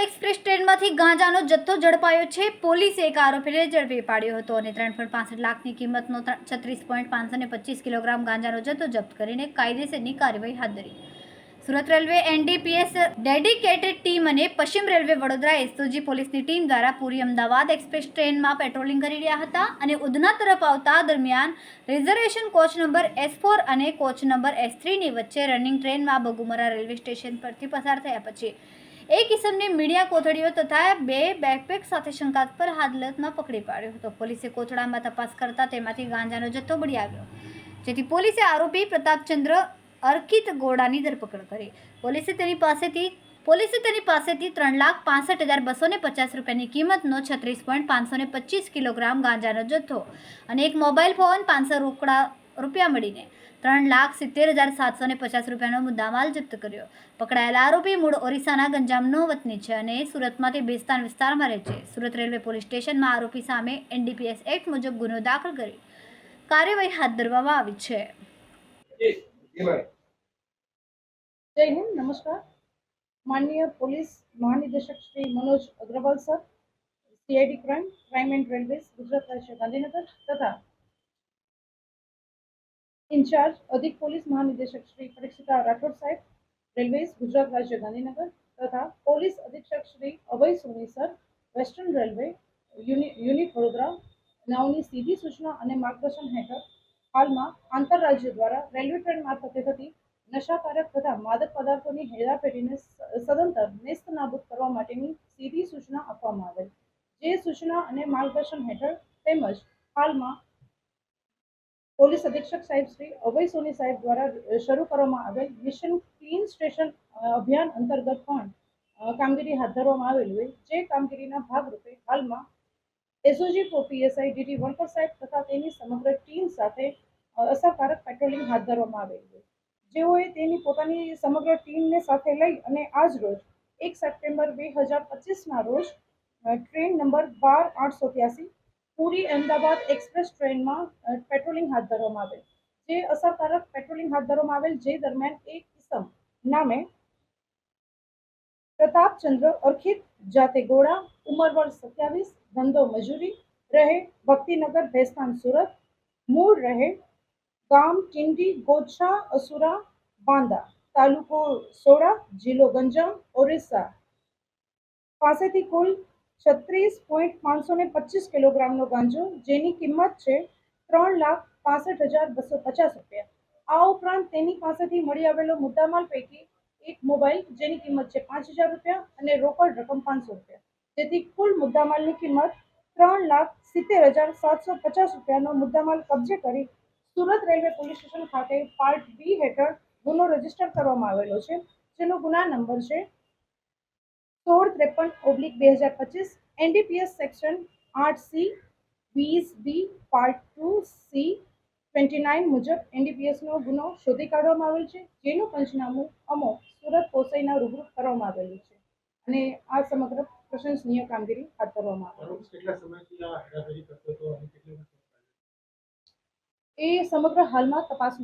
Express ટ્રેનમાંથી ગાંજાનો જથ્થો ઝડપાયો છે. પોલીસે એક આરોપીને ઝડપી પાડ્યો હતો અને ત્રણ પોઈન્ટ પાસઠ લાખની કિંમતનો છત્રીસ પોઈન્ટ પાંચસો ને પચીસ કિલોગ્રામ ગાંજાનો જથ્થો જપ્ત કરીને કાયદેસરની કાર્યવાહી હાથ ધરી. Surat railway NDPS dedicated team અને પશ્ચિમ રેલવે વડોદરા એસઓજી પોલીસની ટીમ દ્વારા પૂરી અમદાવાદ એક્સપ્રેસ ટ્રેનમાં પેટ્રોલિંગ કરી રહ્યા હતા અને ઉધના તરફ આવતા દરમિયાન reservation coach number S four અને કોચ નંબર એસ થ્રીની વચ્ચે રનિંગ ટ્રેનમાં બગુમરા રેલવે સ્ટેશન પરથી પસાર થયા પછી એક કિસમને મીડિયા કોથળીઓ તથા બે બેકપેક સાથે શંકાસ્પદ હાલતમાં પકડી પાડ્યો હતો. પોલીસે કોથળામાં તપાસ કરતા તેમાંથી ગાંજાનો જથ્થો મળી આવ્યો. જેથી પોલીસે આરોપી પ્રતાપચંદ્ર અર્કિત ગોડાની ધરપકડ કરી. પોલીસે તેની પાસેથી, પોલીસે તેની પાસેથી ત્રણ લાખ પાસઠ હજાર બસો ને પચાસ રૂપિયાની કિંમતનો છત્રીસ પોઈન્ટ પાંચસો ને પચીસ કિલોગ્રામ ગાંજાનો જથ્થો અને એક મોબાઈલ ફોન પાંચસો રોકડા રૂપિયા મળીને ત્રણ લાખ સિત્તેર હજાર સાતસો ને પચાસ રૂપિયાનો મુદ્દામાલ જપ્ત કર્યો. પકડાયેલા આરોપી મૂળ ઓરિસ્સાના ગંજામનો વતની છે અને સુરતમાંથી બેસ્તાન વિસ્તારમાં રહે છે. સુરત રેલવે પોલીસ સ્ટેશનમાં આરોપી સામે એનડીપીએસ એક્ટ મુજબ ગુનો દાખલ કરી કાર્યવાહી હાથ ધરવામાં આવી છે. જય હિન્દ, નમસ્કાર. માનનીય પોલીસ મહાનિદેશક Shri Manoj Agarwal sir, CID crime crime and railways, Gujarat રાજ્ય ગાંધીનગર તથા ઇન્ચાર્જ અધિક પોલીસ મહાનિદેશક શ્રી પરીક્ષિતા રાઠોડ સાહેબ, રેલવેઝ ગુજરાત રાજ્ય ગાંધીનગર તથા પોલીસ અધિક્ષક Shri Abhay Soni sir, western railway unit Vadodara નાઓની સીધી સૂચના અને માર્ગદર્શન હેઠળ હાલમાં આંતરરાજ્ય દ્વારા રેલવે ટ્રેન મારફતે થતી નશાકારક તથા માદક પદાર્થોની હેરાફેરીને સદંતર નેસ્ત નાબૂદ કરવા માટેની સીધી સૂચના આપવામાં આવેલ. જે સૂચના અને માર્ગદર્શન હેઠળ તેમજ હાલમાં પોલીસ અધિક્ષક સાહેબ શ્રી અભય સોની સાહેબ દ્વારા શરૂ કરવામાં આવેલ મિશન ક્લીન સ્ટેશન અભિયાન અંતર્ગત પણ કામગીરી હાથ ધરવામાં આવેલી હોય. જે કામગીરીના ભાગરૂપે હાલમાં એસઓજી પીએસઆઈ ડીટી વણકર સાહેબ તથા તેની સમગ્ર ટીમ સાથે અસરકારક પેટ્રોલિંગ હાથ ધરવામાં આવેલી હોય જેઓએ તેની પોતાની સમગ્ર ટીમને સાથે લઈ અને આજ રોજ એક સપ્ટેમ્બર બે હજાર પચીસના રોજ ટ્રેન નંબર બાર આઠસો ત્યાસી પુરી અમદાવાદ એક્સપ્રેસ ટ્રેનમાં અ, પેટ્રોલિંગ હાથ ધરવામાં આવેલ. જે અસરકારક પેટ્રોલિંગ હાથ ધરવામાં આવેલ જે દરમિયાન એક કિસમ નામે પ્રતાપચંદ્ર અર્ખિત જાતે ગોળા ઉંમર વર્ષ સત્યાવીસ ધંધો મજૂરી રહે ભક્તિનગર ભેસ્તાન સુરત. મૂળ રહે ગામ ટિંડી ગોછા અસુરા બાંદા. તાલુકો સોડા જિલ્લો ગંજામ ઓરિસ્સા. પાસેથી કુલ છત્રીસ પોઈન્ટ પાંચસો ને પચીસ કિલોગ્રામનો ગાંજો, જેની કિંમત છે ત્રણ લાખ પાસઠ હજાર બસો પચાસ રૂપિયા. આ ઉપરાંત તેની પાસેથી મળી આવેલો મુદ્દામાલ પૈકી એક મોબાઈલ, જેની કિંમત છે પાંચ હજાર રૂપિયા અને રોકડ રકમ પાંચસો રૂપિયા. જેથી કુલ મુદ્દામાલની કિંમત ત્રણ લાખ સિત્તેર હજાર સાતસો પચાસ રૂપિયાનો મુદ્દામાલ કબજે કરી સુરત રેલવે પોલીસ સ્ટેશન ખાતે પાર્ટ બી હેઠળ ગુનો રજિસ્ટર કરવામાં આવેલો છે, જેનો ગુના નંબર છે સોળ ત્રેપન ઓબ્લિક બે હજાર પચીસ એનડીપીએસ સેક્શન આઠ સી વીસ B part two C twenty nine મુજબ એનડીપીએસનો ગુનો શોધી કાઢવામાં આવેલ છે જેનું પંચનામું અમો સુરત પોસઈના રૂબરૂ કરવામાં આવેલું છે. અને આ સમગ્ર પ્રશંસનીય કામગીરી હાથ ધરવામાં આવેલી આરોપી કેટલા સમયથી આ હેરાફેરી કરતો હતો અને કેટલી વખત છે એ સમગ્ર હાલમાં તપાસનો